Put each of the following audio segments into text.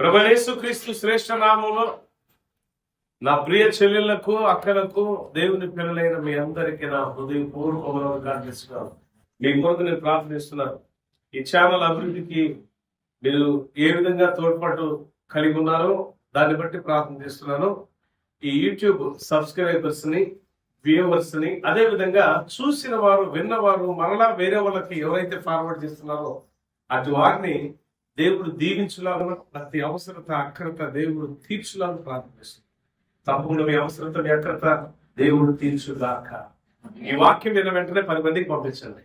ప్రభనేసు క్రీస్తు శ్రేష్ఠ నామంలో నా ప్రియ చెల్లెళ్ళకు అక్కలకు దేవుని పిల్లలైన మీ అందరికీ నా హృదయపూర్వకములను ప్రార్థిస్తున్నాను. మీ కొరకు నేను ప్రార్థిస్తున్నాను. ఈ ఛానల్ అభివృద్ధికి మీరు ఏ విధంగా తోడ్పాటు కలిగి ఉన్నారో దాన్ని బట్టి ప్రార్థన చేస్తున్నాను. ఈ యూట్యూబ్ సబ్స్క్రైబర్స్ని వ్యూవర్స్ని అదే విధంగా చూసిన వారు విన్నవారు మరలా వేరే వాళ్ళకి ఎవరైతే ఫార్వర్డ్ చేస్తున్నారో అటు వారిని దేవుడు దీవించులాగా ప్రతి అవసరత అక్రత దేవుడు తీర్చులాగా ప్రార్థిస్తుంది. తప్పకుండా మీ అవసరత మీ అక్రత దేవుడు తీర్చుదాక ఈ వాక్యం విన్న వెంటనే పది మందికి పంపించండి.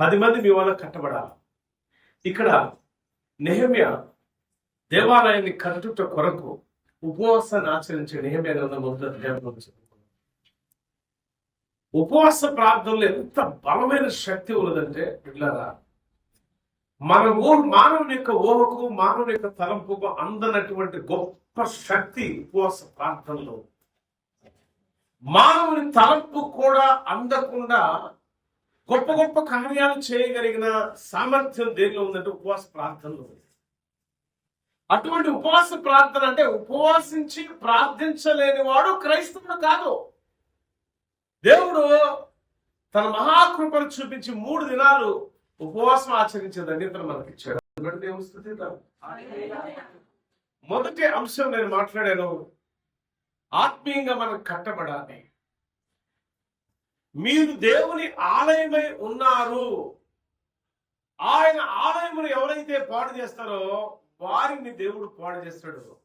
పది మంది మీ వాళ్ళకి కట్టబడాలి. ఇక్కడ నెహమ్య దేవాలయాన్ని కట్టుట కొరకు ఉపవాసాన్ని ఆచరించే నెహమ్య గ్రంథం మొదటి అధ్యాయంలో ఉపవాస ప్రార్థనలో ఎంత బలమైన శక్తి ఉన్నదంటే ఇట్లారా మన ఊహ మానవుని యొక్క ఊహకు మానవుని యొక్క తలంపుకు అందనటువంటి గొప్ప శక్తి ఉపవాస ప్రార్థనలో మానవుని తలంపు కూడా అందకుండా గొప్ప గొప్ప కార్యాలు చేయగలిగిన సామర్థ్యం దేనిలో ఉందంటే ఉపవాస ప్రార్థనలో అటువంటి ఉపవాస ప్రార్థన అంటే ఉపవాసించి ప్రార్థించలేని వాడు క్రైస్తవుడు కాదు. దేవుడు తన మహాకృపను చూపించి మూడు దినాలు ఉపవాసం ఆచరించే ధన్యతను మనకి ఇచ్చాడు అందుకంటే మొదటి అంశం నేను మాట్లాడాను ఆత్మీయంగా మనం కట్టబడాలి. మీరు దేవుని ఆలయమై ఉన్నారు. ఆయన ఆలయమును ఎవరైతే పాడు చేస్తారో వారిని దేవుడు పాడు చేస్తాడు.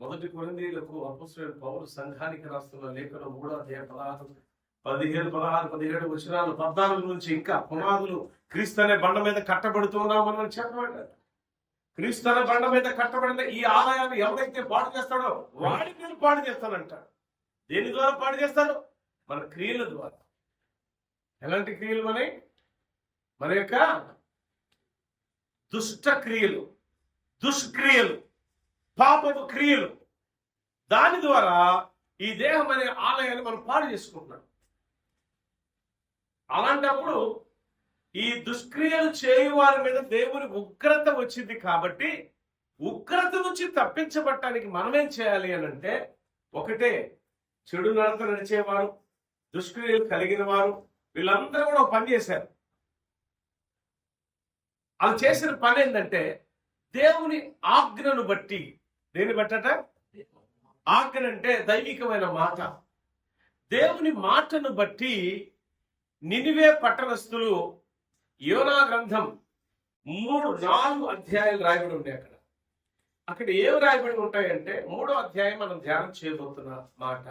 మొదటి కొరిందీలకు అపస్సులైన పౌరు సంఘానికి రాస్తున్న లేఖలో మూడో అధ్యాయ పదార్థం పదిహేను పదహారు పదిహేడు వచనాలు పద్నాలుగు నుంచి ఇంకా పునాదులు క్రీస్తు అనే బండ మీద కట్టబడుతున్నామని అని చెప్పమంట. క్రీస్తు అనే బండ మీద కట్టబడిన ఈ ఆలయాన్ని ఎవరైతే పాడు చేస్తాడో వాడి నేను పాడు చేస్తానంటాడు. దేని ద్వారా పాడు చేస్తాడు? మన క్రియల ద్వారా. ఎలాంటి క్రియలు మన మన యొక్క దుష్ట క్రియలు దుష్క్రియలు పాపపు క్రియలు. దాని ద్వారా ఈ దేహం అనే ఆలయాన్ని మనం పాడు చేసుకుంటున్నాం. అలాంటప్పుడు ఈ దుష్క్రియలు చేయు వారి మీద దేవుని ఉగ్రత వచ్చింది కాబట్టి ఉగ్రత నుంచి తప్పించబట్టడానికి మనమేం చేయాలి అని అంటే ఒకటే చెడు నడత నడిచేవారు దుష్క్రియలు కలిగిన వారు వీళ్ళందరూ కూడా ఒక పని చేశారు. వాళ్ళు చేసిన పని ఏంటంటే దేవుని ఆజ్ఞను బట్టి దేని బట్టట? ఆజ్ఞ అంటే దైవికమైన మాట. దేవుని మాటను బట్టి నినివే పట్టణస్థులు యోనా గ్రంథం మూడు నాలుగు అధ్యాయాలు రాయబడి ఉంటాయి అక్కడ. అక్కడ ఏమి రాయబడి ఉంటాయంటే మూడో అధ్యాయం మనం ధ్యానం చేయబోతున్న మాట.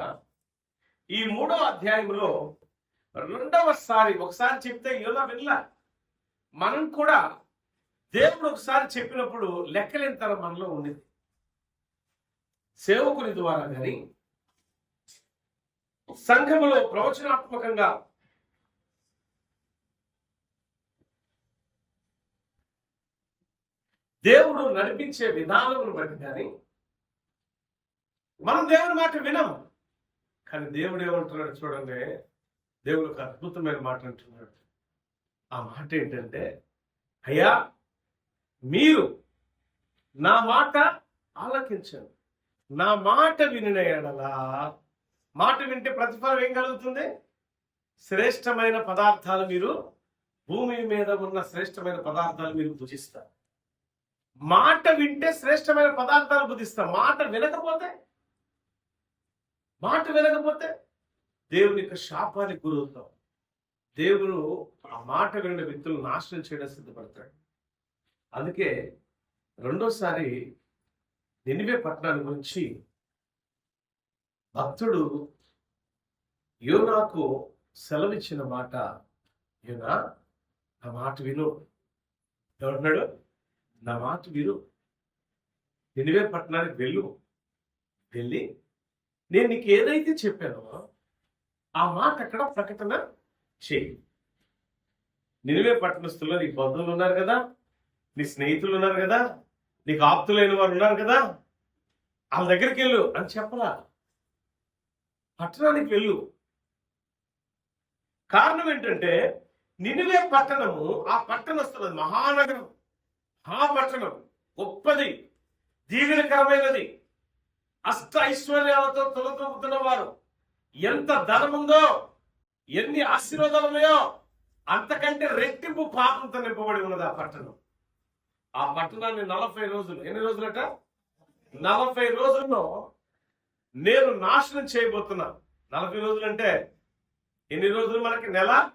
ఈ మూడో అధ్యాయంలో రెండవసారి ఒకసారి చెప్తే యోనా వినలా. మనం కూడా దేవుడు ఒకసారి చెప్పినప్పుడు లెక్కలేని తరం మనలో ఉండేది సేవకుని ద్వారా కానీ సంఘములో ప్రవచనాత్మకంగా దేవుడు నడిపించే విధానమును బట్టి కానీ మనం దేవుని మాట వినం కానీ దేవుడు ఏమంటున్నాడు చూడండి దేవుడు ఒక అద్భుతమైన మాట అంటున్నాడు. ఆ మాట ఏంటంటే అయ్యా మీరు నా మాట ఆలకించండి. నా మాట వినిన ఎడలా మాట వింటే ప్రతిఫలం ఏం కలుగుతుంది? శ్రేష్టమైన పదార్థాలు మీరు భూమి మీద ఉన్న శ్రేష్టమైన పదార్థాలు మీరు భుజిస్తారు. మాట వింటే శ్రేష్టమైన పదార్థాలు బుద్ధిస్తాం. మాట వినకపోతే? మాట వినకపోతే? దేవుని యొక్క శాపానికి గురవుతాం. దేవుడు ఆ మాట విన్న వ్యక్తులు నాశనం చేయడం సిద్ధపడతాడు. అందుకే రెండోసారి నినివే పట్టణాన్ని గురించి భక్తుడు యోనాకు సెలవిచ్చిన మాట యోనా నా మాట విను. ఎవరున్నాడు? నా మాట విను నినివే పట్టణానికి వెళ్ళు. వెళ్ళి నేను నీకు ఏదైతే చెప్పానో ఆ మాట అక్కడ ప్రకటన చేయి. నినివే పట్టణస్తుల్లో నీ బంధువులు ఉన్నారు కదా నీ స్నేహితులు ఉన్నారు కదా నీకు ఆప్తులైన వారు ఉన్నారు కదా వాళ్ళ దగ్గరికి వెళ్ళు అని చెప్పలా పట్టణానికి వెళ్ళు. కారణం ఏంటంటే నినివే పట్టణము ఆ పట్టణస్తున్నది మహానగరం. ఆ పట్టణం గొప్పది దీవెనకరమైనది అష్ట ఐశ్వర్యాలతో తొలతొక్కుతున్న వారు. ఎంత ధనముందో ఎన్ని ఆశీర్వాదాలు ఉన్నాయో అంతకంటే రెట్టింపు పాపంతో నింపబడి ఉన్నది ఆ పట్టణం. ఆ పట్టణాన్ని నలభై రోజులు ఎన్ని రోజులట? నలభై రోజుల్లో నేను నాశనం చేయబోతున్నా. నలభై రోజులు అంటే ఎన్ని రోజులు మనకి? నెల?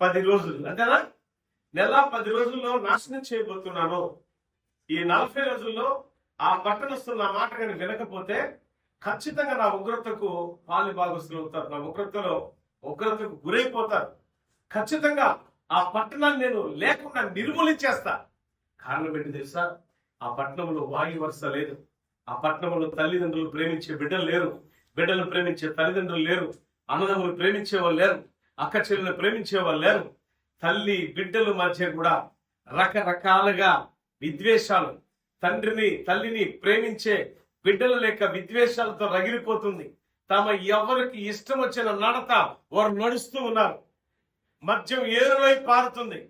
పది రోజులు. అంతేనా? నెల పది రోజుల్లో నాశనం చేయబోతున్నాను. ఈ నలభై రోజుల్లో ఆ పట్టణస్తున్న నా మాట కానీ వినకపోతే ఖచ్చితంగా నా ఉగ్రతకు పాలు భాగస్తులు అవుతారు నా ఉగ్రతలో ఉగ్రతకు గురైపోతారు. ఖచ్చితంగా ఆ పట్టణాన్ని నేను లేకుండా నిర్మూలించేస్తా. కారణం ఏంటి తెలుసా? ఆ పట్టణంలో వాయు వరుస లేదు. ఆ పట్టణంలో తల్లిదండ్రులు ప్రేమించే బిడ్డలు లేరు. బిడ్డలు ప్రేమించే తల్లిదండ్రులు లేరు. అన్నదమ్ములు ప్రేమించే వాళ్ళు లేరు. అక్క చెల్లెలు ప్రేమించే వాళ్ళు లేరు. తల్లి బిడ్డల మధ్య కూడా రకరకాలుగా విద్వేషాలు తండ్రిని తల్లిని ప్రేమించే బిడ్డల లేక విద్వేషాలతో రగిలిపోతుంది. తమ ఎవరికి ఇష్టం వచ్చిన నడత వారు నడుస్తూ ఉన్నారు. మద్యం ఏరువై పారుతుంది.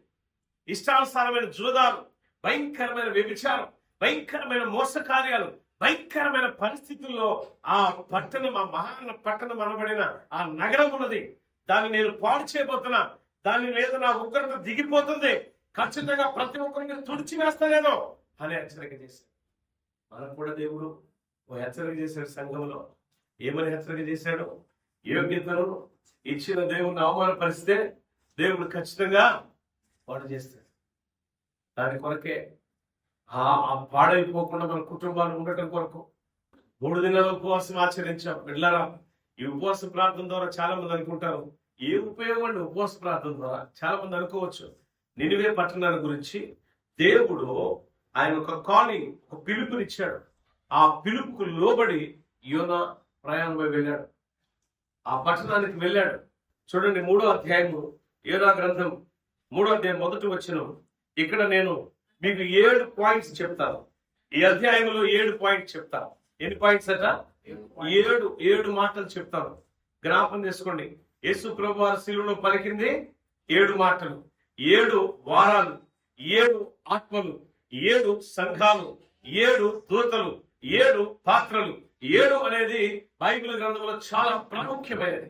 ఇష్టానుసారమైన జూదాలు భయంకరమైన వ్యభిచారం భయంకరమైన మోసకార్యాలు భయంకరమైన పరిస్థితుల్లో ఆ పట్టణం ఆ మహా పట్టణం అనబడిన ఆ నగరం ఉన్నది. దాన్ని నేను పాడు చేయబోతున్నా. దాని మీద నా ఉగ్రత దిగిపోతుంది. ఖచ్చితంగా ప్రతి ఒక్కరికి తుడిచి వేస్తానేమో అని హెచ్చరిక చేశాడు. మనకు కూడా దేవుడు ఓ హెచ్చరిక చేశాడు సంఘంలో. ఏమని హెచ్చరిక చేశాడు? యోగ్యతను ఇచ్చిన దేవుడిని అవమానపరిస్తే దేవుడు ఖచ్చితంగా పాడు చేస్తాడు. దాని కొరకే ఆ ఆ పాడైపోకుండా మన కుటుంబాలు ఉండటం కొరకు మూడు దినాల ఉపవాసం ఆచరించాం. వెళ్ళారా? ఈ ఉపవాస ప్రార్థన ద్వారా చాలా మంది అనుకుంటారు. ఏ ఉపయోగం అండి ఉపవాస ప్రార్థన ద్వారా చాలా మంది అనుకోవచ్చు. నినివే పట్టణాల గురించి దేవుడు ఆయన ఒక కాలింగ్ ఒక పిలుపునిచ్చాడు. ఆ పిలుపుకు లోబడి యోన ప్రయాణమై వెళ్ళాడు. ఆ పట్టణానికి వెళ్ళాడు. చూడండి మూడో అధ్యాయము యోనా గ్రంథం మూడో అధ్యాయం మొదటి వచ్చిన ఇక్కడ నేను మీకు ఏడు పాయింట్స్ చెప్తాను. ఈ అధ్యాయంలో ఏడు పాయింట్స్ చెప్తాను. ఎన్ని పాయింట్స్ అట? ఏడు ఏడు మాటలు చెప్తాను. జ్ఞాపం చేసుకోండి. యేసు ప్రభు వారి శిలువలో పలికింది ఏడు మాటలు ఏడు వారాలు ఏడు ఆత్మలు ఏడు సంఘాలు ఏడు దూతలు ఏడు పాత్రలు. ఏడు అనేది బైబిల్ గ్రంథంలో చాలా ప్రాముఖ్యమైనది.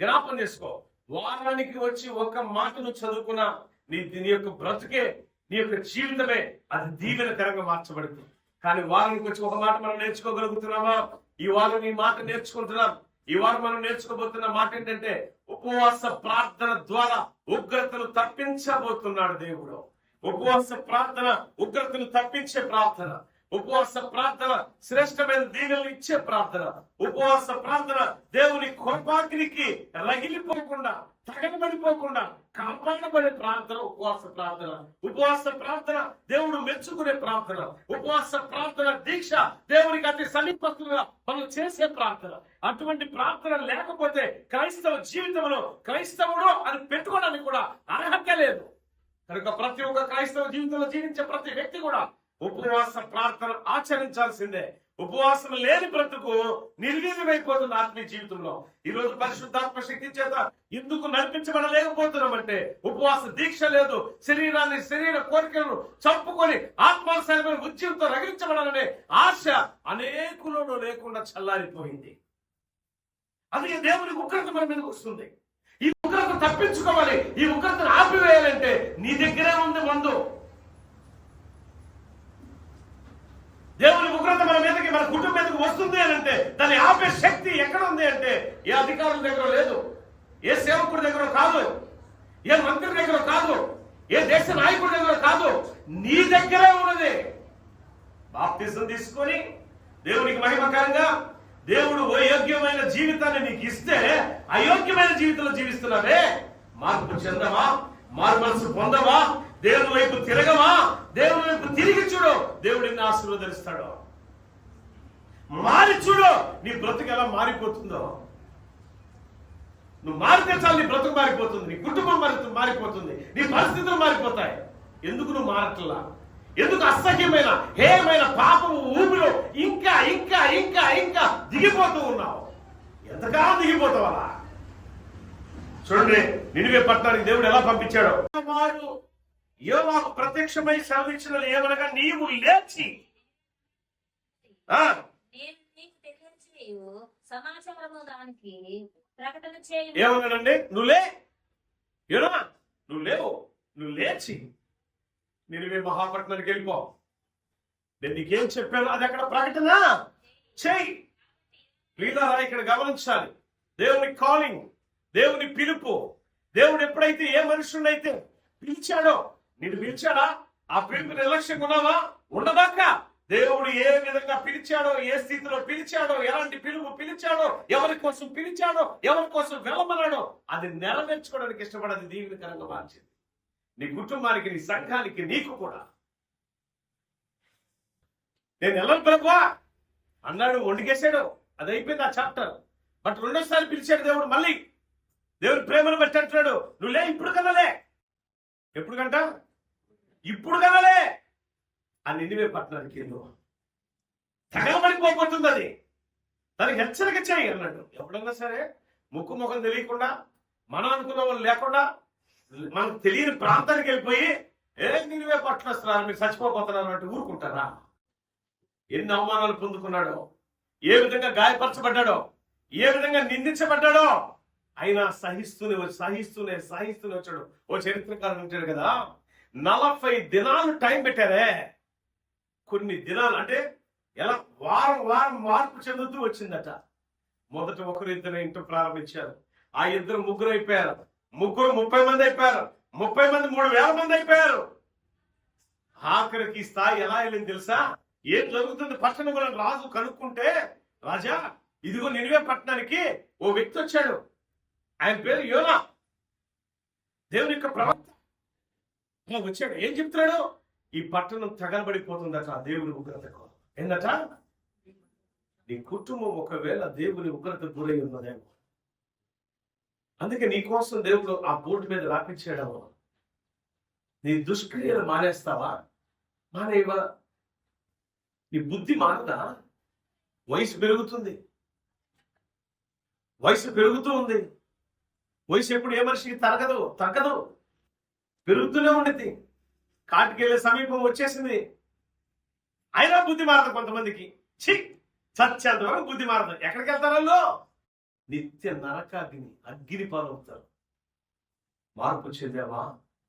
జ్ఞాపం చేసుకో వారానికి వచ్చి ఒక మాటను చదువుకున్న నీ నీ యొక్క బ్రతుకే నీ యొక్క జీవితమే అది దీవెనకరంగా మార్చబడుతుంది. కానీ వారానికి వచ్చి ఒక మాట మనం నేర్చుకోగలుగుతున్నామా? ఈ వారం ఈ మాట నేర్చుకుంటున్నాం. ఈ వారం మనం నేర్చుకోబోతున్న మాట ఏంటంటే ఉపవాస ప్రార్థన ద్వారా ఉగ్రతను తప్పించబోతున్నాడు దేవుడు. ఉపవాస ప్రార్థన ఉగ్రతను తప్పించే ప్రార్థన. ఉపవాస ప్రార్థన శ్రేష్టమైన దీవెనలు ఇచ్చే ప్రార్థన. ఉపవాస ప్రార్థన దేవుని కోపాగ్నికి రగిలిపోకుండా తగలబడిపోకుండా కాపాడబడే ప్రార్థన ఉపవాస ప్రార్థన ఉపవాస ప్రార్థన దేవుడు మెచ్చుకునే ప్రార్థన ఉపవాస ప్రార్థన దీక్ష దేవునికి అతి సమీపస్తుగా మనం చేసే ప్రార్థన. అటువంటి ప్రార్థన లేకపోతే క్రైస్తవ జీవితంలో క్రైస్తవుడు అని పెట్టుకోవడానికి కూడా అర్హత లేదు. కనుక ప్రతి ఒక్క క్రైస్తవ జీవితంలో జీవించే ప్రతి వ్యక్తి కూడా ఉపవాస ప్రార్థన ఆచరించాల్సిందే. ఉపవాసం లేని బ్రతుకు నిర్వీర్యమైపోతుంది ఆత్మీయ జీవితంలో. ఈ రోజు పరిశుద్ధాత్మ శక్తి చేత ఎందుకు నడిపించబడలేకపోతున్నామంటే ఉపవాస దీక్ష లేదు శరీరాన్ని శరీర కోరికలను చంపుకొని ఆత్మానుసరమైన ఉద్యమంతో రగిలించబడాలనే ఆశ అనేకులను లేకుండా చల్లారిపోయింది. అది దేవుని ఉగ్రత మన మీదకి వస్తుంది. ఈ ఉగ్రత తప్పించుకోవాలి ఈ ఉగ్రతను ఆపివేయాలంటే నీ దగ్గరే ఉంది మందు. దేవుని ఉగ్రత మన మీదకి మన కుటుంబం మీదకి వస్తుంది అని అంటే దాన్ని ఆపే శక్తి ఎక్కడ ఉంది అంటే ఏ అధికారుల దగ్గర లేదు ఏ సేవకుడి దగ్గర కాదు ఏ మంత్రి దగ్గర కాదు ఏ దేశ నాయకుడి దగ్గర కాదు నీ దగ్గరే ఉన్నది. బాప్తిజం తీసుకొని దేవునికి మహిమకరంగా దేవుడు అయోగ్యమైన జీవితాన్ని నీకు ఇస్తే అయోగ్యమైన జీవితంలో జీవిస్తున్నావే. మార్పు చెందవా? మార్మల్స్ మనసు పొందవా? దేవుని వైపు తిరగవా దేవుని వైపు తిరిగి చూడు. దేవుడిని నిన్ను ఆశీర్వదిస్తాడు. మారి చూడు. నీ బ్రతుకు ఎలా మారిపోతుందో. నువ్వు మారితే చాలు నీ బ్రతుకు మారిపోతుంది. నీ కుటుంబం మారి మారిపోతుంది. నీ పరిస్థితులు మారిపోతాయి. ఎందుకు నువ్వు మారట్లా? ఎందుకు అసహ్యమైన హేయమైన పాపము ఊపిలో ఇంకా ఇంకా ఇంకా ఇంకా దిగిపోతూ ఉన్నావు? ఎంతకాలం దిగిపోతావు అలా? చూడండి నినివే పట్టణానికి దేవుడు ఎలా పంపించాడో. యోవాకు ప్రత్యక్షమై సెలవిచ్చినది ఏమనగా నీవు లేచి. ఏమన్నాడండి నువ్వు లే. యోనా నువ్వు లేవు. నువ్వు లేచి. నేను మహాపట్నానికి వెళ్ళిపో. నేను నీకేం చెప్పాను అది అక్కడ ప్రకటన చేయి. ప్రియులారా ఇక్కడ గమనించాలి. దేవుని కాలింగ్ దేవుని పిలుపు. దేవుడు ఎప్పుడైతే ఏ మనుషుడైతే పిలిచాడో నేను పిలిచాడా? ఆ పిలుపు నిర్లక్ష్యంగా ఉన్నావా? ఉండదాకా దేవుడు ఏ విధంగా పిలిచాడో ఏ స్థితిలో పిలిచాడో ఎలాంటి పిలుపు పిలిచాడో ఎవరి కోసం పిలిచాడో ఎవరి కోసం వెళ్ళమన్నాడో అది నెరవేర్చుకోవడానికి ఇష్టపడది దీవెనకరంగా మార్చింది. నీ కుటుంబానికి నీ సంఘానికి నీకు కూడా. నేను వెళ్ళను ప్రభువా అన్నాడు వండికేశాడు. అది అయిపోయింది ఆ చాప్టర్. బట్ రెండోసారి పిలిచాడు దేవుడు మళ్ళీ. దేవుడు ప్రేమను బట్టి అంటున్నాడు నువ్వు లే ఇప్పుడు కదలే. ఎప్పుడు కంట? ఇప్పుడు కదలే! ఆ నిండివే పట్టణానికి వెళ్ళు తగలబడిపోతుంది అది దానికి హెచ్చరిక చేయి అన్నాడు ఎప్పుడన్నా సరే ముక్కు ముఖం తెలియకుండా మనం అనుకున్న వాళ్ళు లేకుండా మనకు తెలియని ప్రాంతానికి వెళ్ళిపోయి ఏ నినివే పట్టణస్తున్నారు మీరు చచ్చిపోతున్నారు అంటే ఊరుకుంటారా? ఎన్ని అవమానాలు పొందుకున్నాడో ఏ విధంగా గాయపరచబడ్డాడో ఏ విధంగా నిందించబడ్డాడో అయినా సహిస్తూనే వచ్చి సహిస్తూనే సహిస్తూనే వచ్చాడు. ఓ చరిత్రకారుడు ఉంటాడు కదా నలభై దినాలు టైం పెట్టారే. కొన్ని దినాలు అంటే ఎలా వారం వారం మార్పు చెందుతూ వచ్చిందట. మొదట ఒకరు ఇద్దరు ఇంటర్ ప్రారంభించారు. ఆ ఇద్దరు ముగ్గురు అయిపోయారు. ముగ్గురు ముప్పై మంది అయిపోయారు. ముప్పై మంది మూడు వేల మంది అయిపోయారు. ఆఖరికి స్థాయి ఎలా వెళ్ళింది తెలుసా? ఏం జరుగుతుంది? కూడా రాజు కనుక్కుంటే రాజా ఇదిగో నినివే పట్టణానికి ఓ వ్యక్తి వచ్చాడు. ఆయన పేరు యోనా. దేవుని యొక్క ప్రవక్త. అలా వచ్చాడు. ఏం చెప్తున్నాడు? ఈ పట్టణం తగలబడిపోతుందట ఆ దేవుని ఉగ్రతకు. ఏందట? నీ కుటుంబం ఒకవేళ దేవుని ఉగ్రత గురై ఉన్నదేమో. అందుకే నీ కోసం దేవుడు ఆ బోర్డు మీద రాపించాడేమో నీ దుష్క్రియలు మానేస్తావా? మానేవా నీ బుద్ధి మారదా? వయసు పెరుగుతుంది. వయసు పెరుగుతూ ఉంది. వయసు ఎప్పుడు ఏ మనిషికి తరగదు తగ్గదు. పెరుగుతూనే ఉండేది కాటికెళ్ళే సమీపం వచ్చేసింది. అయినా బుద్ధి మారదు కొంతమందికి. ఛీ! చచ్చేంత వరకు బుద్ధి మారదు ఎక్కడికి వెళ్తారో నిత్య నరకాగ్ని అగ్ని పాలవుతారు. మార్పు చెందావా?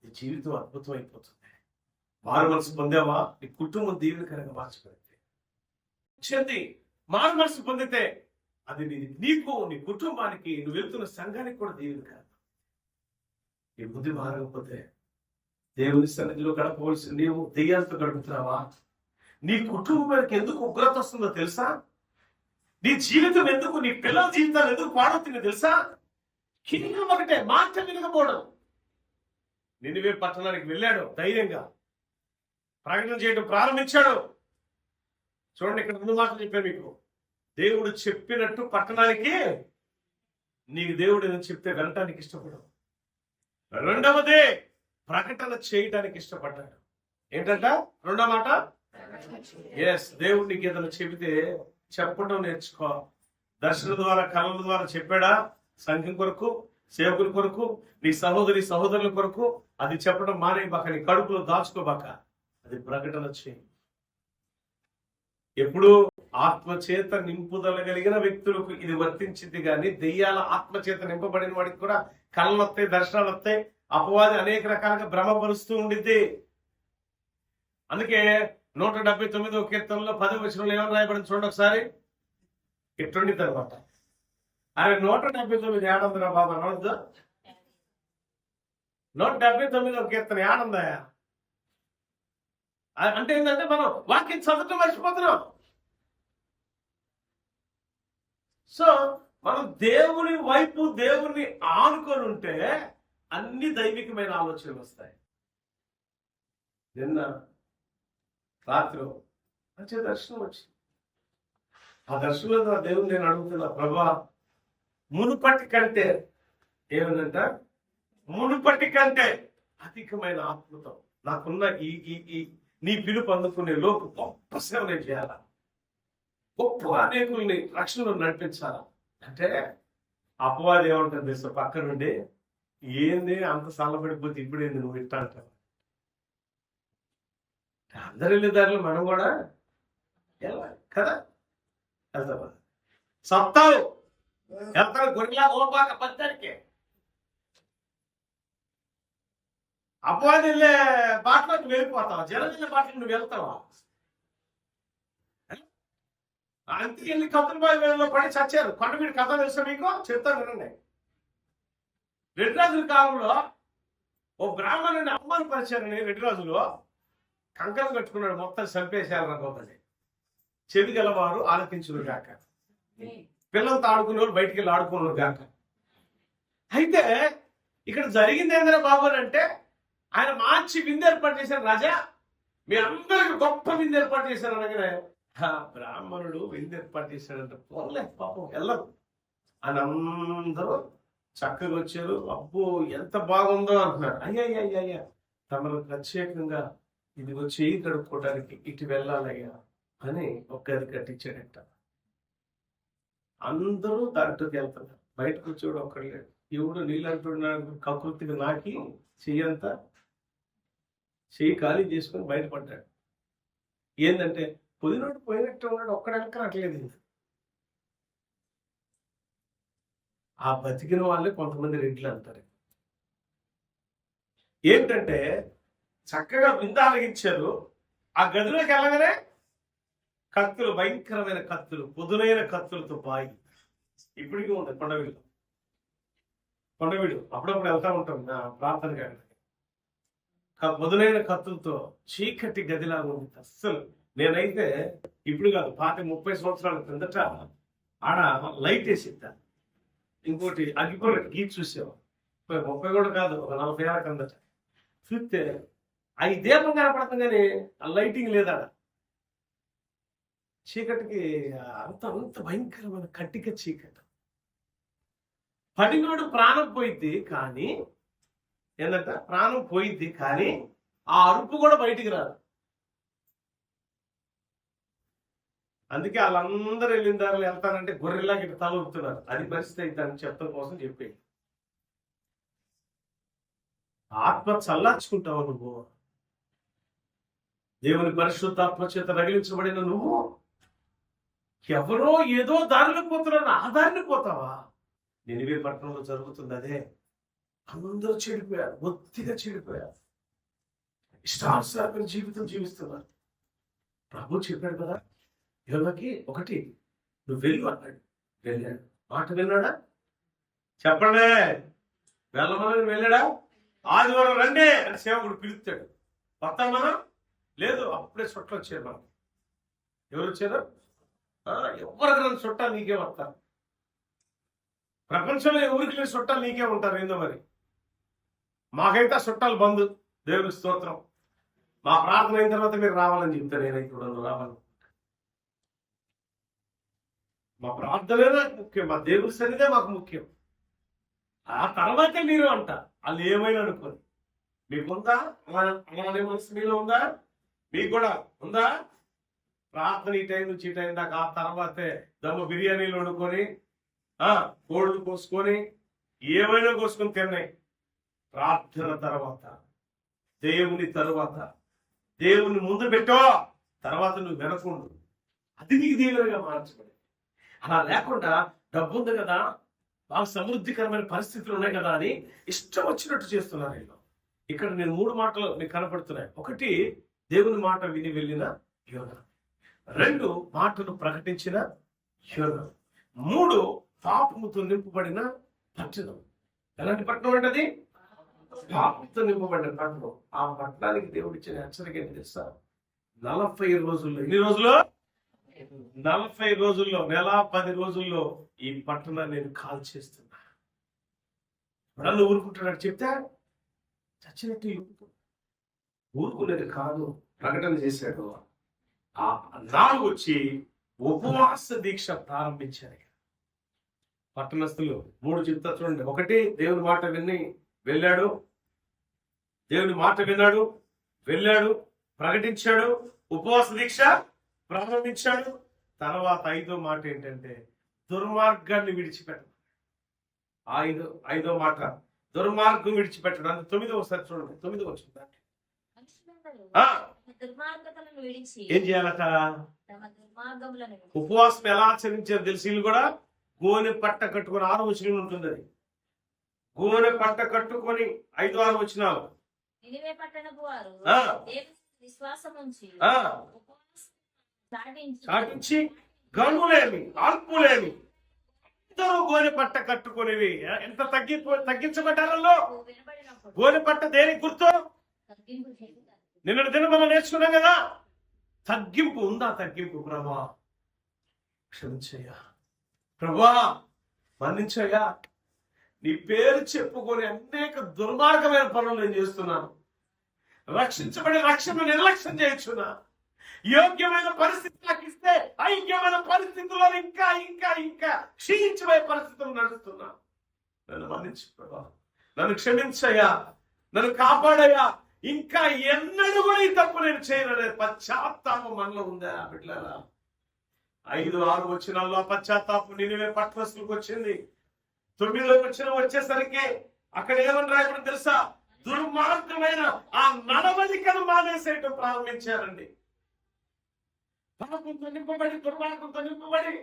నీ జీవితం అద్భుతం అయిపోతుంది మారు మనసు పొందావా? నీ కుటుంబం దీవెనకరంగా మార్చబడింది. చెంది మారు మనసు పొందితే అది నీ నీకు నీ కుటుంబానికి నువ్వు వెళ్తున్న సంఘానికి కూడా దీవెనకరం నీ బుద్ధి మారకపోతే దేవుని సన్నిధిలో గడపవలసి నీవు దెయ్యాలతో గడుపుతున్నావా? నీ కుటుంబానికి ఎందుకు ఉగ్రత వస్తుందో తెలుసా? నీ జీవితం ఎందుకు నీ పిల్లల జీవితాలు ఎందుకు పాడవుతుందో తెలుసా? కింద ఒకటే మాట వినకపోవడం. నిన్నవే పట్టణానికి వెళ్ళాడు ధైర్యంగా. ప్రకటన చేయడం ప్రారంభించాడు. చూడండి ఇక్కడ రెండు మాటలు చెప్పాను మీకు. దేవుడు చెప్పినట్టు పట్టణానికి నీకు దేవుడు ఏదైనా చెప్తే వెళ్ళటానికి ఇష్టపడవు. రెండవదే ప్రకటన చేయటానికి ఇష్టపడ్డాడు. ఏంటంట? రెండో మాట? ఎస్ దేవుడి గీతలు చెబితే చెప్పడం నేర్చుకో. దర్శన ద్వారా కళల ద్వారా చెప్పాడా? సంఘం కొరకు సేవకుల కొరకు నీ సహోదరి సహోదరుల కొరకు అది చెప్పడం మానేయబాక నీ కడుపులో దాచుకోబాక. అది ప్రకటన చేయి. ఎప్పుడు ఆత్మచేత నింపుదల కలిగిన వ్యక్తులకు ఇది వర్తించింది కానీ దెయ్యాల ఆత్మచేత నింపబడిన వాడికి కూడా కళ్ళు వస్తాయి దర్శనాలు వస్తాయి అపవాది అనేక రకాలుగా భ్రమపరుస్తూ ఉండిద్ది. అందుకే నూట డెబ్బై తొమ్మిదో కీర్తనలో పది వచనంలో ఏమని రాయబడింది చూడండి ఒకసారి? ఇట్టుండి తర్వాత. అరే నూట డెబ్బై తొమ్మిది ఏడందిరా బాబా నోడదు నూట డెబ్బై తొమ్మిదో కీర్తన ఏడందయా అంటే ఏంటంటే మనం వాక్యం చదవటం మర్చిపోతున్నాం. సో మనం దేవుని వైపు దేవుని ఆనుకొని ఉంటే అన్ని దైవికమైన ఆలోచనలు వస్తాయి. నిన్న రాత్రి మంచి దర్శనం వచ్చింది. ఆ దర్శనంలో ఆ దేవుని నేను అడుగుతున్నా ప్రభా మునుపటి కంటే ఏమనంట? మునుపటి కంటే అధికమైన ఆత్మతో నాకున్న ఈ ఈ ఈ నీ పిలుపు అందుకునే లోపు గొప్ప సేవ నేను చేయాలా? గొప్ప అనేకుల్ని రక్షణలో నడిపించాలా? అంటే అపవాది ఏమంటుంది పక్క నుండి ఏంది అంత సల్లబడిపోతే ఇప్పుడు ఏంది నువ్వు ఇట్లా అంటావు? అందరి వెళ్ళే దారిలో మనం కూడా కదా? వెళ్తావా సత్తావు వెళ్తాను గొర్రెలా ఓపాక పత్తానికి అపవాది వెళ్ళే బాటలో నువ్వు వెళ్ళిపోతావా? జనం వెళ్ళే బాటలో నువ్వు వెళ్తావా? అంతకు వెళ్ళి కత్తుల బావిలో పడి చచ్చారు. కొండవీడి కథ తెలుసా మీకు? చెప్తాను వినండి. రెడ్డి రాజుల కాలంలో ఓ బ్రాహ్మణుని అవమానపరిచారని రెడ్డి రాజులు కంకణం కట్టుకున్నాడు మొత్తం చంపేశారు అనుకోమని చెవి గలవారు ఆలకించును గాక. పిల్లలతో ఆడుకునేవారు బయటికి వెళ్ళి ఆడుకున్నారు గాక. అయితే ఇక్కడ జరిగింది ఏంటంటే బాబు అని అంటే ఆయన మార్చి విందు ఏర్పాటు చేశారు రాజా. మీ అందరికి గొప్ప విందు ఏర్పాటు చేశారు అనగానే బ్రాహ్మణుడు విందు ఏర్పాటు చేశాడంటే పోలే పాపం వెళ్ళదు అని అందరూ చక్కగా వచ్చారు. అబ్బో ఎంత బాగుందో అంటున్నారు. అయ్యా అయ్యా అయ్యా తమను ప్రత్యేకంగా ఇది వచ్చి కడుక్కోవడానికి ఇటు వెళ్ళాలయ్యా అని ఒక గది కట్టించాడట. అందరూ దాంట్లోకి వెళ్తున్నారు బయటకు వచ్చేవాడు ఒక్కడు లేడు. ఎవడు నీళ్ళంటున్నాడు కకృతిగా నాకి చెయ్యంతా చెయ్యి ఖాళీ చేసుకొని బయటపడ్డాడు. ఏంటంటే పొదినోడు పోయినట్టు ఉన్నాడు ఒక్కడ వెనక రావట్లేదు ఇంకా. ఆ బతికిన వాళ్ళే కొంతమంది రెడ్లు అంటారు. ఏంటంటే చక్కగా విందాలగించారు. ఆ గదిలోకి వెళ్ళగానే కత్తులు భయంకరమైన కత్తులు పొదునైన కత్తులతో బాయి. ఇప్పటికీ ఉంది కొండవీడు. కొండవీడు అప్పుడప్పుడు వెళ్తా ఉంటాం నా ప్రార్థనగా పొదునైన కత్తులతో చీకటి గదిలాగా ఉంది. అస్సలు నేనైతే ఇప్పుడు కాదు పాత ముప్పై సంవత్సరాల కిందట ఆడ లైట్ వేసిద్దా? ఇంకోటి అగ్గిపొర గీచి చూసేవా? ముప్పై కూడా కాదు ఒక నలభై ఆరు కిందట చూస్తే అవి దీపం కనపడతాం కానీ ఆ లైటింగ్ లేదా చీకటికి అంత అంత భయంకరమైన కట్టిక చీకటి. పడినోడు ప్రాణం పోయిద్ది కానీ ఏంటంట ప్రాణం పోయిద్ది కానీ ఆ అరుపు కూడా బయటికి రాదు. అందుకే వాళ్ళందరూ వెళ్ళిన దారిలో వెళ్తానంటే గొర్రెలాగా ఇక్కడ తల ఊపుతున్నారు. అది పరిస్థితి అవుతుందని చెప్పడం కోసం చెప్పి ఆత్మ చల్లార్చుకుంటావు నువ్వు? దేవుని పరిశుద్ధాత్మ చేత రగిలించబడిన నువ్వు? ఎవరో ఏదో దారిలో పోతున్నాను ఆ దారిని పోతావా? నినివే పట్టణంలో జరుగుతుంది అదే. అందరూ చెడిపోయారు. బొత్తిగా చెడిపోయారు. ఇష్టానుసారమైన జీవితం జీవిస్తున్నారు. ప్రభు చెప్పాడు కదా యోనాకి ఒకటి. నువ్వు వెళ్ళు అన్నాడు. వెళ్ళాడు మాట విన్నాడా? చెప్పండి. వెళ్ళమని వెళ్ళాడా? ఆదివారం రండి అని సేవకుడు పిలుస్తాడు. వస్తాం మనం? లేదు అప్పుడే చుట్టలు వచ్చారు మనం. ఎవరు వచ్చారు? ఎవరికి నన్ను చుట్టాలు నీకే వస్తారు? ప్రపంచంలో ఎవరికి లేని చుట్టాలు నీకే ఉంటారు? ఏందో మరి? మాకైతే చుట్టాలు బంధు. దేవుని స్తోత్రం. మా ప్రార్థన అయిన తర్వాత మీరు రావాలని చెప్తాను నేనైతే రావాలి. మా ప్రార్థనలే నాకు ముఖ్యం మా దేవుడి సన్నిధే మాకు ముఖ్యం. ఆ తర్వాతే మీరు అంట వాళ్ళు ఏమైనా అనుకోని మీకుందా అలానే మనసు మీలో ఉందా? మీకు కూడా ఉందా? ప్రార్థన ఈ టైం నుంచి ఈ టైం దాకా ఆ తర్వాతే దమ్మ బిర్యానీలు వండుకొని ఆ కోళ్ళు కోసుకొని ఏమైనా కోసుకొని తిన్నాయి ప్రార్థన తర్వాత దేవుని తర్వాత దేవుని ముందు పెట్టో తర్వాత నువ్వు వెనకుండు. అది నీకు దేవునిగా మార్చబడి అలా లేకుండా డబ్బు ఉంది కదా బాగా సమృద్ధికరమైన పరిస్థితులు ఉన్నాయి కదా అని ఇష్టం వచ్చినట్టు చేస్తున్నారు వీళ్ళు. ఇక్కడ నేను మూడు మాటలు మీకు కనపడుతున్నాయి. ఒకటి దేవుని మాట విని వెళ్ళిన యోన రెండు మాటలు ప్రకటించిన యోన మూడు పాపముతో నింపబడిన పట్టణం. ఎలాంటి పట్టణం అంటది పాపంతో నింపబడిన పట్టణం. ఆ పట్టణానికి దేవుడిచ్చిన హెచ్చరిక ఏంటి తెలుసా? నలభై రోజుల్లో. ఎన్ని రోజులు? నలభై రోజుల్లో నెల పది రోజుల్లో ఈ పట్టణ నేను కాల్ చేస్తున్నా. ఎవరన్నా ఊరుకుంటున్నాడు. చెప్తే చచ్చినట్టు ఊరుకునేది కాదు ప్రకటన చేశాడు. ఆ నాలుగు వచ్చి ఉపవాస దీక్ష ప్రారంభించారు పట్టణస్థులు మూడు చెప్తా చూడండి. ఒకటి దేవుని మాట విని వెళ్ళాడు. దేవుని మాట విన్నాడు వెళ్ళాడు ప్రకటించాడు. ఉపవాస దీక్ష ప్రారంభించాడు. తర్వాత ఐదో మాట ఏంటంటే దుర్మార్గాన్ని విడిచిపెట్టడం ఐదో ఐదో మాట దుర్మార్గం విడిచిపెట్టడం. అంటే తొమ్మిదో ఒకసారి చూడండి. తొమ్మిదో వచ్చింది ఏం చేయాలట ఉపవాసం ఎలా ఆచరించారు తెలిసి వీళ్ళు కూడా? గోనె పట్ట కట్టుకొని ఆరు వచ్చిన ఉంటుంది అది. గోనె పట్ట కట్టుకొని ఐదు ఆరు వచ్చినాలు నినివే గనులేమి అల్పులేమి ఇద్దరు గోనె పట్ట కట్టుకునేవి? ఎంత తగ్గి తగ్గించబడ్డారో వినబడినప్పుడు పట్ట దేనికి గుర్తు? నిన్న దిన మనం నేర్చుకున్నాం కదా తగ్గింపు ఉందా? తగ్గింపు ప్రభా. క్షమించయ్యా. ప్రభా మన్నించయ్యా. నీ పేరు చెప్పుకొని అనేక దుర్మార్గమైన పనులు నేను చేస్తున్నాను. రక్షించబడి రక్షణ నిర్లక్ష్యం చేయించున్నా. యోగ్యమైన పరిస్థితి నాకు ఇస్తే ఐక్యమైన పరిస్థితుల్లో ఇంకా ఇంకా ఇంకా క్షీణించబోయే పరిస్థితులు నడుస్తున్నా. నన్ను మన్నించు ప్రభా. నన్ను క్షమించయ్యా. నన్ను కాపాడయ్యా. ఇంకా ఎన్నడూ కూడా ఈ తప్పు నేను చేయననే పశ్చాత్తాపం మనలో ఉందా బిడ్డలారా? ఐదు ఆరు వచ్చినాల్లో పశ్చాత్తాపం నిన్నవే పట్టణస్తులకు వచ్చింది. తొమ్మిదిలోకి వచ్చిన వచ్చేసరికి అక్కడ ఏమని రాయకుండా తెలుసా? దుర్మార్గమైన ఆ నడవడికను మానేసేయటం ప్రారంభించారండి. పాపంతో నింపబడి దుర్మార్గంతో నింపబడి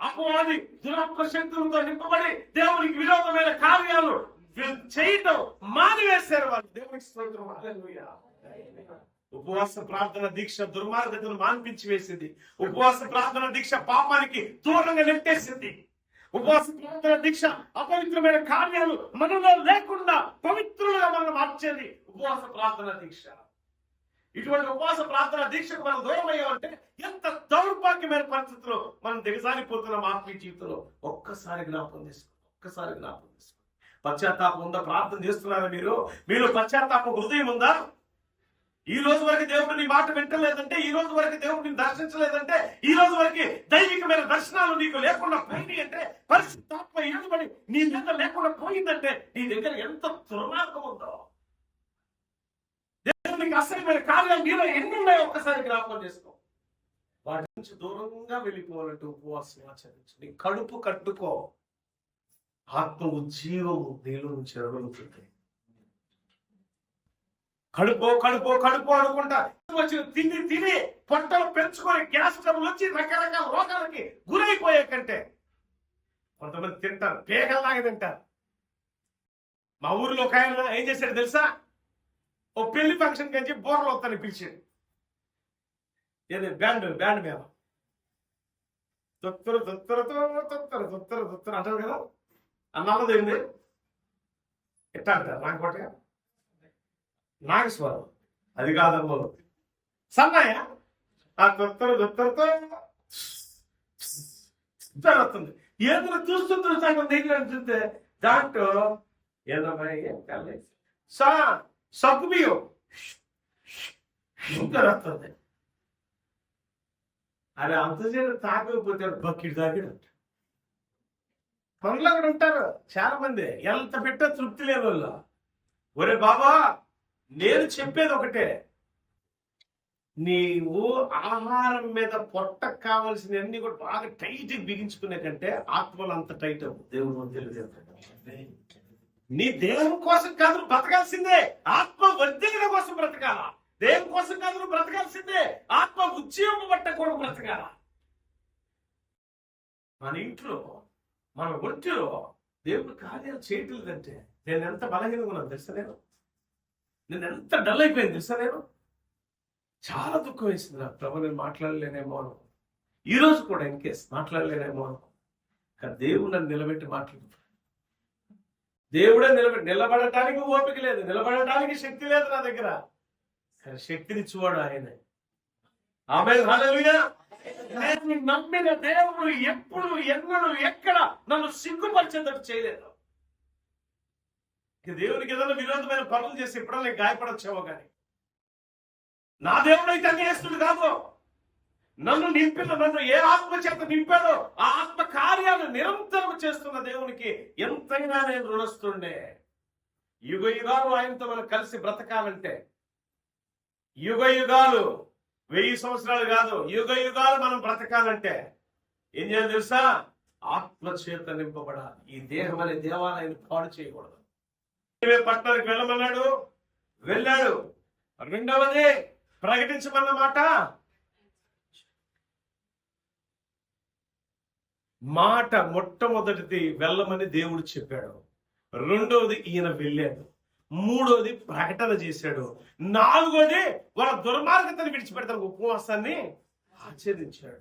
అపవాది దురాత్మ శక్తులతో నింపబడి దేవునికి విరోధమైన కార్యాలు చేయటం మానివేశారు వాళ్ళు. దేవునికి స్తోత్రం. ఉపవాస ప్రార్థన దీక్ష దుర్మార్గతను మాన్పించి వేసింది. ఉపవాస ప్రార్థన దీక్ష పాపానికి దూరంగా నెట్టేసింది. ఉపవాస ప్రార్థన దీక్ష అపవిత్రమైన కార్యాలు మనలో లేకుండా పవిత్రులుగా మనం మార్చేది. ఉపవాస ప్రార్థన దీక్ష. ఇటువంటి ఉపవాస ప్రార్థన దీక్షకు మనం దూరం అయ్యామంటే ఎంత దౌర్భాగ్యమైన పరిస్థితులు మనం దిగజారిపోతున్నాం ఆత్మీయ జీవితంలో ఒక్కసారి జ్ఞాపకం చేసుకోండి. ఒక్కసారి జ్ఞాపకం చేసుకోండి. పశ్చాత్తాపం ఉందా? ప్రార్థన చేస్తున్నారా మీరు? మీరు పశ్చాత్తాప హృదయం ఉందా? ఈ రోజు వరకు దేవుడు నీ మాట వింటలేదంటే ఈ రోజు వరకు దేవుడు దర్శించలేదంటే ఈ రోజు వరకు దైవికమైన దర్శనాలు నీకు లేకుండా పోయింది అంటే పరిస్థితి ఏడుబడి నీ మీద లేకుండా పోయిందంటే నీ దగ్గర ఎంత దుర్మార్గం ఉందో? దేవునికి అసహ్యమైన కార్యాలు నీలో ఎన్ని ఉన్నాయో ఒకసారి జ్ఞాపకం చేసుకో. వాటి నుంచి దూరంగా వెళ్ళిపోవాలంటే ఉపవాసం ఆచరించు నీ కడుపు కట్టుకో. ఆత్మ ఉజ్జీవము నీలో నుంచి ఎరగలుగుతుంది. కడుపో కడుపో కడుపో అనుకుంటా. వచ్చిన తిని తిని పొట్టలు పెంచుకొని గ్యాస్ ట్రబుల్ వచ్చి రకరకాల రోగాలకి గురైపోయే కంటే కొంతమంది తింటారు పేగల్లాగా తింటారు. మా ఊరిలో ఒక ఆయన ఏం చేశాడు తెలుసా? ఓ పెళ్ళి ఫంక్షన్ కంచి బోర్లు వస్తాను పిలిచాడు. ఏది బ్యాండ్ బ్యాండ్ మీద. తొత్తర తొత్తరతో తొత్తర తొత్తర తొత్తర అంటారు కదా? అన్నది ఏంది ఎట్లా అంటారు? నాకు కొట్టగా నాగస్వరం అది కాదమ్మో. సన్నాయ? ఆ తొత్తర తొత్తరతో వస్తుంది ఏదో చూస్తూ చూస్తాను దగ్గర చూస్తే దాంట్లో ఏదో సార్ కాలేదు సా అరే షుగర్ వస్తుంది అది అంతసేపు బకెట్ తాగిడు పనులు అక్కడ ఉంటారు చాలా మంది ఎంత పెట్టో తృప్తి లేదు వాళ్ళు. ఒరే బాబా నేను చెప్పేది ఒకటే. నీవు ఆహారం మీద పొట్ట కావాల్సిన అన్ని కూడా బాగా టైట్ బిగించుకునే కంటే ఆత్మలు అంత టైట్ అవ్వు. దేవుడు తెలియదు నీ దేహం కోసం కాదు బ్రతకాల్సిందే. ఆత్మ వర్ధిల్ల కోసం బ్రతకాల. దేహం కోసం కాదు బ్రతకాల్సిందే. ఆత్మ ఉద్యోగం పట్ట కూడా బ్రతకాల. మన ఇంట్లో మన ఒంటిలో దేవుడు కార్యాలు చేయట్లేదంటే నేను ఎంత బలహీనంగా ఉన్నాను తెలుసా నేను? నేను ఎంత డల్ అయిపోయింది తెలుసా నేను? చాలా దుఃఖం వేసింది నాకు. ప్రభు నేను మాట్లాడలేనేమో ఈరోజు ఈ రోజు కూడా ఇన్ కేస్ మాట్లాడలేనేమో కానీ దేవుడు నన్ను నిలబెట్టి మాట్లాడుతున్నాను దేవుడే నిలబ నిలబడటానికి ఓపిక లేదు. నిలబడటానికి శక్తి లేదు నా దగ్గర. కానీ శక్తినిచ్చువాడు ఆయన. ఆమె నేను నమ్మిన దేవుడు ఎప్పుడు ఎన్నడూ ఎక్కడ నన్ను సిగ్గుపరిచేటట్టు చేయలేదు. దేవునికి ఏదైనా విరోధమైన పనులు చేసి ఎప్పుడన్నా గాయపడొచ్చేవో కానీ. నా దేవుడు అయితే అన్యాయస్తుడు కాదు. నన్ను నింపిన నన్ను ఏ ఆత్మ చేత నింపాడో ఆ ఆత్మ కార్యాలు నిరంతరం చేస్తున్న దేవునికి ఎంతైనా నేను రుణస్తుండే యుగ యుగాలు ఆయనతో మనం కలిసి బ్రతకాలంటే యుగ యుగాలు వెయ్యి సంవత్సరాలు కాదు యుగ యుగాలు మనం బ్రతకాలంటే ఏం చేయాలి తెలుసా? ఆత్మ చేత నింపబడాలి. ఈ దేహం అనే దేవాలయాన్ని పాడు చేయకూడదు. పట్టణానికి వెళ్ళమన్నాడు. వెళ్ళాడు. రెండవది ప్రకటించమన్నమాట. మాట మాట మొట్టమొదటిది వెళ్ళమని దేవుడు చెప్పాడు. రెండవది ఈయన వెళ్ళాడు. మూడోది ప్రకటన చేశాడు. నాలుగోది వాళ్ళ దుర్మార్గతను విడిచిపెడతారు ఉపవాసాన్ని ఆచరించాడు.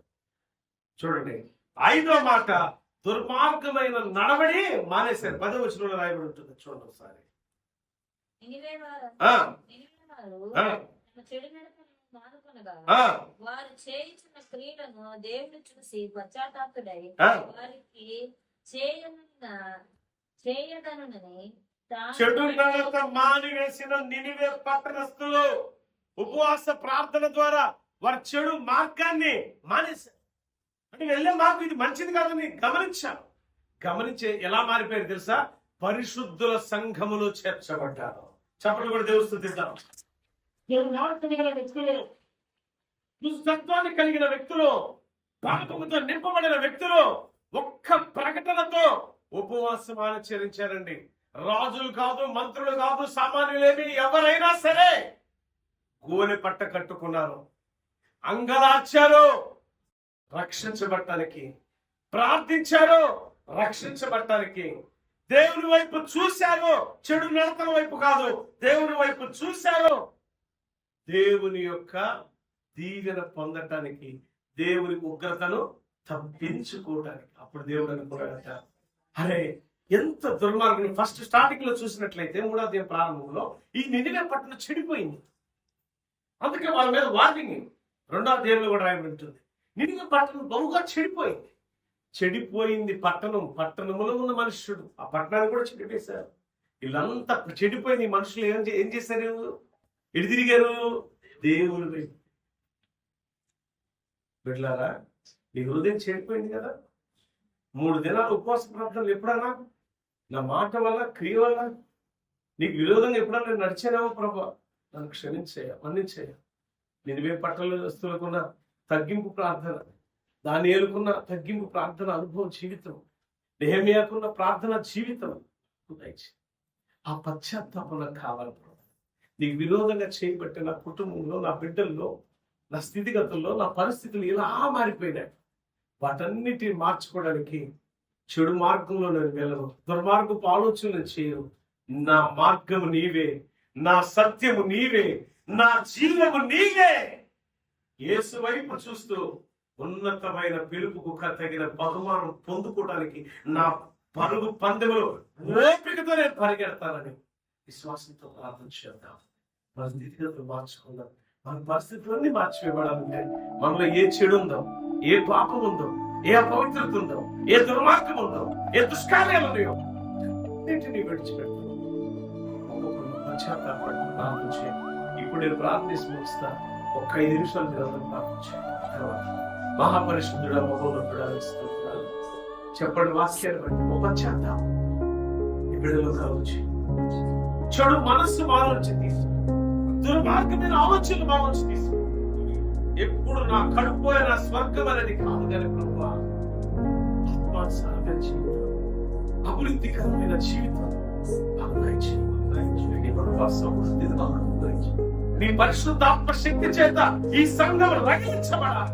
చూడండి. ఐదో మాట దుర్మార్గమైన నడవడి మానేశారు. పదవచనంలో రాయబడి ఉంటుంది. చూడండి ఒకసారి. వారు- చేయించిన క్రియలను దేవుడు చూసి పశ్చాత్తాపుడై. వారికి చేయనున్న చేయదనునని చెడు నడత మానివేసిన నినివే పట్టణస్థులు ఉపవాస ప్రార్థన ద్వారా వారి చెడు మార్గాన్ని మానేశారు అంటే వెళ్ళే మార్గం ఇది మంచిది కాదని గమనించారు. గమనించే ఎలా మారిపోయారు తెలుసా? పరిశుద్ధుల సంఘములో చేర్చబడ్డారు. చెప్పలు కూడా దేవుడు స్థుతిద్దాం వ్యక్తులు దుస్తత్వాన్ని కలిగిన వ్యక్తులు పాపముతో నింపబడిన వ్యక్తులు ఒక్క ప్రకటనతో ఉపవాసం ఆచరించారండి రాజులు కాదు మంత్రులు కాదు సామాన్యులేమి ఎవరైనా సరే గోనె పట్ట కట్టుకున్నారు. అంగలార్చారు రక్షించబడటానికి ప్రార్థించారు రక్షించబడటానికి దేవుని వైపు చూశారు చెడు నడతల వైపు కాదు దేవుని వైపు చూశారు దేవుని యొక్క దీవెన పొందటానికి దేవుని ఉగ్రతను తప్పించుకోవడానికి అప్పుడు దేవుడు అనుకున్నాడట అరే ఎంత దుర్మార్గం ఫస్ట్ స్టార్టింగ్లో చూసినట్లయితే మూడో ప్రారంభంలో ఈ నినివే పట్టణం చెడిపోయింది. అందుకే వాళ్ళ మీద వార్నింగ్. రెండో దేవుడు కూడా ఆయన ఉంటుంది. నినివే పట్టణం బహుగా చెడిపోయింది. చెడిపోయింది పట్టణం పట్టణములో ఉన్న మనుష్యుడు. ఆ పట్టణాన్ని కూడా చెడిపేశారు. వీళ్ళంతా చెడిపోయింది. మనుషులు ఏం ఏం చేశారు? ఎటు తిరిగారు. దేవుని వైపు బిడ్లారా ఈ హృదయం చెడిపోయింది కదా. మూడు దినాలు ఉపవాస ప్రార్థనలు ఎప్పుడన్నా? నా మాట వల్ల క్రియ వల్ల? నీకు విరోధంగా ఎప్పుడన్నా నేను ప్రభా? నన్ను క్షమించేయ మన్నించేయ. నినివే పట్టణ వస్తువులకున్న తగ్గింపు ప్రార్థన దాన్ని ఏలుకున్న తగ్గింపు ప్రార్థన అనుభవం జీవితం. నేహమియాకున్న ప్రార్థన జీవితం. ఆ పశ్చాత్తాపం నాకు కావాలి నీకు విరోధంగా చేయబట్టి నా కుటుంబంలో నా బిడ్డల్లో నా స్థితిగతుల్లో నా పరిస్థితులు ఇలా మారిపోయినాయి. వాటన్నిటిని మార్చుకోవడానికి చెడు మార్గంలో నేను వెళ్ళను. దుర్మార్గపు ఆలోచనలు చేయను. నా మార్గము నీవే నా సత్యము నీవే నా జీవము నీవే. యేసు వైపు చూస్తూ ఉన్నతమైన పిలుపుకు తగిన బహుమానం పొందుకోవడానికి నా పరుగు పందెములు ఓపికతో నేను పరిగెడతానని విశ్వాసంతో ప్రార్థన చేద్దాం. మన స్థితిగతులు మార్చుకుందాం. మన పరిస్థితులన్నీ మార్చివేయబడాలంటే మనలో ఏ చెడు ఉందో ఏ పాపం ఉందో ఏ అపవిత్రత ఉందో ఏ దుర్మార్గం ఉందో ఏ దుష్కార్యాలు ఉన్నాయో అన్నింటినీ విడిచిపెడతాం. పశ్చాత్తాపడి ప్రార్థన ఇప్పుడు నేను ప్రార్థించి ముగిస్తా. ఒక్క ఐదు నిమిషాలు మీరు అందరూ ప్రార్థన తర్వాత మహాపరిశుద్ధుడ మహోన్నతుడా స్తోత్రాలు. చెప్పండి వాక్యాలు బట్టి. ఓ పశ్చాత్తాపం. ఈ బిడ్డలో కావచ్చు. చెడు మనస్సు మాలోంచి తీసుకు. దుర్మార్గమైన ఆలోచనలు మాలోంచి తీసు ఎప్పుడు నా కడుపు నా స్వర్గం అనేది కాదు కానీ ప్రభు ఆత్మానుసారమైన జీవితం అభివృద్ధికరమైన జీవితం. నీ పరిశుద్ధాత్మ శక్తి చేత ఈ సంఘం రగిలించబడాలి.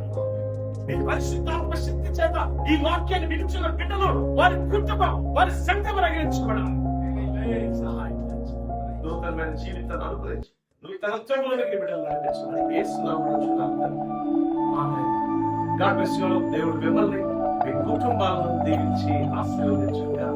నీ పరిశుద్ధాత్మ శక్తి చేత ఈ వాక్యాన్ని వినిచిన బిడ్డలు వారి కుటుంబం వారి సంఘం రగిలించబడాలి. నూతనమైన జీవితాన్ని అనుగ్రహించి నువ్వు తనత్వంలోనికి బిడ్డలు నడిపించాలి దేవుడు మిమ్మల్ని మీ కుటుంబాలను దీవించి ఆశీర్వదించుగా